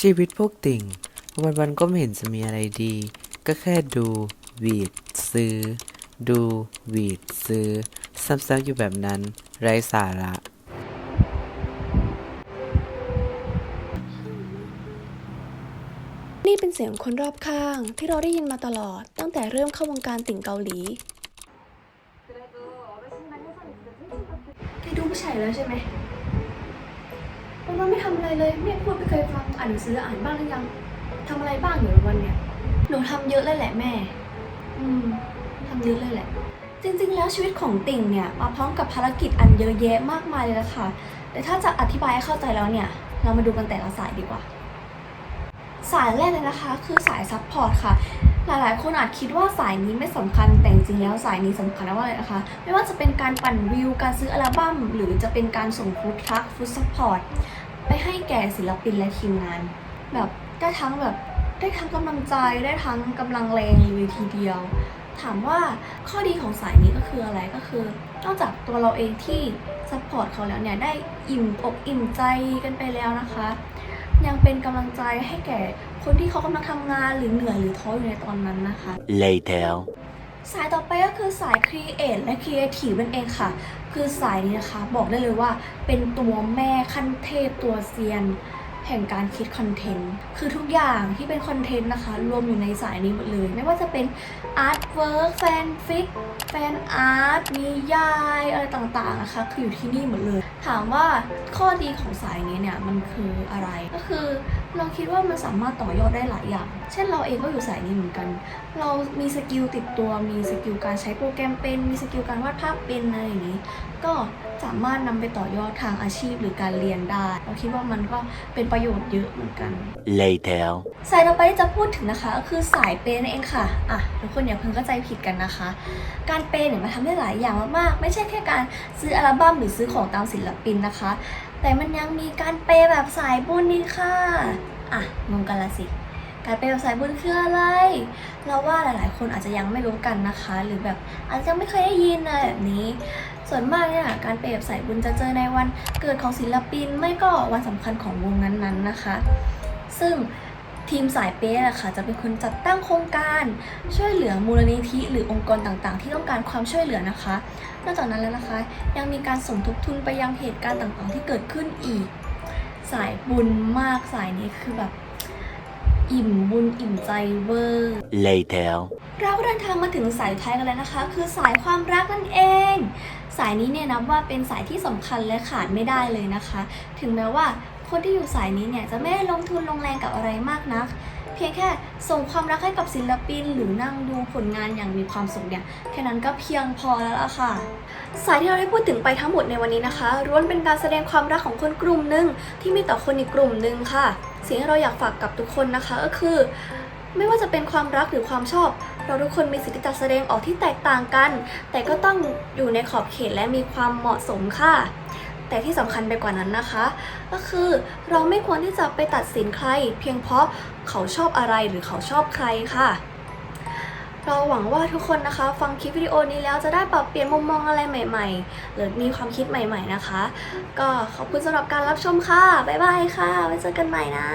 ชีวิตพวกติ่งวันวันๆก็ไม่เห็นจะมีอะไรดี ก็แค่ดูหวีดซื้อ ดูหวีดซื้อ ซ้ำๆอยู่แบบนั้น ไร้สาระนี่เป็นเสียงคนรอบข้างที่เราได้ยินมาตลอด ตั้งแต่เริ่มเข้าวงการติ่งเกาหลีแกดูผู้ชายแล้วใช่ไหม วันวันๆไม่ทำอะไรเลยไม่พูดไม่เคยฟังอ่านหนังสืออ่านบ้างหรือยังทำอะไรบ้างอยู่วันๆเนี่ยหนูทำเยอะเลยแหละแม่ อืมทำเยอะเลยแหละ จริง ๆ แล้วชีวิตของติ่งเนี่ยมาพร้อมกับภารกิจอันเยอะแยะมากมายเลยละค่ะ แต่ถ้าจะอธิบายให้เข้าใจแล้วเนี่ย เรามาดูกันแต่ละสายดีกว่า สายแรกเลยนะคะ คือสายซัพพอร์ตค่ะ หลายๆ คนอาจคิดว่าสายนี้ไม่สำคัญแต่จริงๆแล้วสายนี้สำคัญมากเลยนะคะ ไม่ว่าจะเป็นการปั่นวิว การซื้ออัลบั้ม หรือจะเป็นการส่งฟูดทรัคฟูดซัพพอร์ตไปให้แก่ศิลปินและทีมงาน แบบได้ทั้งแบบได้ทั้งกำลังใจได้ทั้งกำลังแรงเลยทีเดียว ถามว่าข้อดีของสายนี้ก็คืออะไรก็คือนอกจากตัวเราเองที่ซัพพอร์ตเขาแล้วเนี่ยได้อิ่มอกอิ่มใจกันไปแล้วนะคะ ยังเป็นกำลังใจให้แก่คนที่เขากำลังทำงานหรือเหนื่อยหรือท้ออยู่ในตอนนั้นนะคะ Later. สายต่อไปก็คือสาย Create และ Creative นั่นเองค่ะ คือสายนี้นะคะ บอกได้เลยว่าเป็นตัวแม่ขั้นเทพตัวเซียน แห่งการคิดคอนเทนต์ คือทุกอย่างที่เป็นคอนเทนต์นะคะ รวมอยู่ในสายนี้หมดเลย ไม่ว่าจะเป็นอาร์ตเวิร์กแฟนฟิกแฟนอาร์ตนิยายอะไรต่างๆนะคะ คืออยู่ที่นี่หมดเลย ถามว่าข้อดีของสายนี้เนี่ย มันคืออะไรก็คือเราคิดว่ามันสามารถต่อยอดได้หลายอย่าง เช่นเราเองก็อยู่สายนี้เหมือนกัน เรามีสกิลติดตัว มีสกิลการใช้โปรแกรมเป็น มีสกิลการวาดภาพเป็นอะไรอย่างนี้ ก็สามารถนำไปต่อยอดทางอาชีพหรือการเรียนได้ เราคิดว่ามันก็เป็นประโยชน์เยอะเหมือนกัน Later. สายต่อไปที่จะพูดถึงนะคะก็คือสายเปย์นั่นเองค่ะ อะทุกคนอย่าเพิ่งเข้าใจผิดกันนะคะ การเปย์เนี่ยมันทำได้หลายอย่างมากๆ ไม่ใช่แค่การซื้ออัลบั้มหรือซื้อของตามศิลปินนะคะ แต่มันยังมีการเปย์แบบสายบุญนี่ค่ะ อะงงกันละสิ การเปย์แบบสายบุญคืออะไร เราว่าหลาย ๆ คนอาจจะยังไม่รู้กันนะคะ หรือแบบอาจจะยังไม่เคยได้ยินอะไรแบบนี้ ส่วนมากเนี่ยการเปย์แบบสายบุญจะเจอในวันเกิดของศิลปิน ไม่ก็วันสำคัญของวงนั้น ๆ นะคะ ซึ่ง ทีมสายเป๊ะอะค่ะจะเป็นคนจัดตั้งโครงการช่วยเหลือมูลนิธิหรือองค์กรต่างๆ ที่ต้องการความช่วยเหลือนะคะ นอกจากนั้นแล้วนะคะ ยังมีการสมทบทุนไปยังเหตุการณ์ต่างๆ ที่เกิดขึ้นอีก สายบุญมากสายนี้คือแบบอิ่มบุญอิ่มใจเวอร์ Later. เราก็เดินทางมาถึงสายท้ายกันแล้วนะคะ คือสายความรักนั่นเอง สายนี้เนี่ยนับว่าเป็นสายที่สำคัญและขาดไม่ได้เลยนะคะ ถึงแม้ว่า คนที่อยู่สายนี้เนี่ยจะไม่ได้ลงทุนลงแรงกับอะไรมากนัก เพียงแค่ส่งความรักให้กับศิลปิน หรือนั่งดูผลงานอย่างมีความสุขเนี่ยแค่นั้นก็เพียงพอแล้วล่ะค่ะ สายที่เราได้พูดถึงไปทั้งหมดในวันนี้นะคะล้วนเป็นการแสดงความรักของคนกลุ่มหนึ่งที่มีต่อคนอีกกลุ่มหนึ่งค่ะ สิ่งที่เราอยากฝากกับทุกคนนะคะก็คือไม่ว่าจะเป็นความรักหรือความชอบ เราทุกคนมีสิทธิจะแสดงออกที่แตกต่างกัน แต่ก็ต้องอยู่ในขอบเขตและมีความเหมาะสมค่ะ แต่ที่สำคัญไปกว่านั้นนะคะ ก็คือเราไม่ควรที่จะไปตัดสินใคร เพียงเพราะเขาชอบอะไรหรือเขาชอบใครค่ะ เราหวังว่าทุกคนนะคะ ฟังคลิปวิดีโอนี้แล้วจะได้ปรับเปลี่ยนมุมมองอะไรใหม่ ๆ หรือมีความคิดใหม่ ๆนะคะ ก็ขอบคุณสำหรับการรับชมค่ะ บ๊ายบายค่ะ ไว้เจอกันใหม่นะ